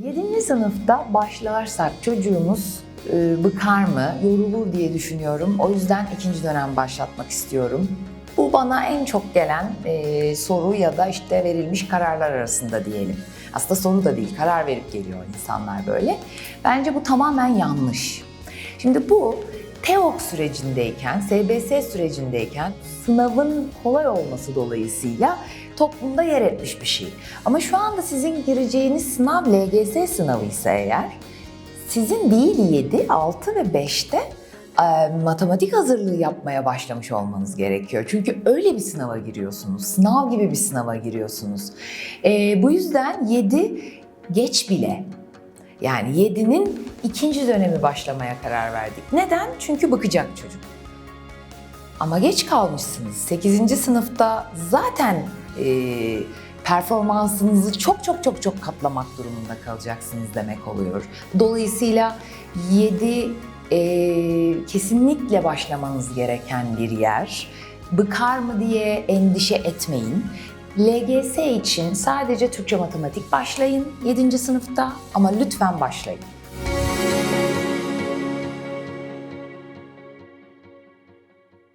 7. sınıfta başlarsak çocuğumuz e, bıkar mı, yorulur diye düşünüyorum. O yüzden ikinci dönem başlatmak istiyorum. Bu bana en çok gelen e, soru ya da işte verilmiş kararlar arasında diyelim. Aslında soru da değil, karar verip geliyor insanlar böyle. Bence bu tamamen yanlış. Şimdi bu TEOK sürecindeyken, SBS sürecindeyken sınavın kolay olması dolayısıyla toplumda yer etmiş bir şey. Ama şu anda sizin gireceğiniz sınav LGS sınavı ise eğer sizin değil 7, 6 ve 5'te e, matematik hazırlığı yapmaya başlamış olmanız gerekiyor. Çünkü öyle bir sınava giriyorsunuz. Sınav gibi bir sınava giriyorsunuz. E, bu yüzden 7 geç bile. Yani 7'nin ikinci dönemi başlamaya karar verdik. Neden? Çünkü bıkacak çocuk. Ama geç kalmışsınız. 8. sınıfta zaten e, performansınızı çok çok çok çok katlamak durumunda kalacaksınız demek oluyor. Dolayısıyla 7 e, kesinlikle başlamanız gereken bir yer. Bıkar mı diye endişe etmeyin. LGS için sadece Türkçe matematik başlayın 7. sınıfta ama lütfen başlayın.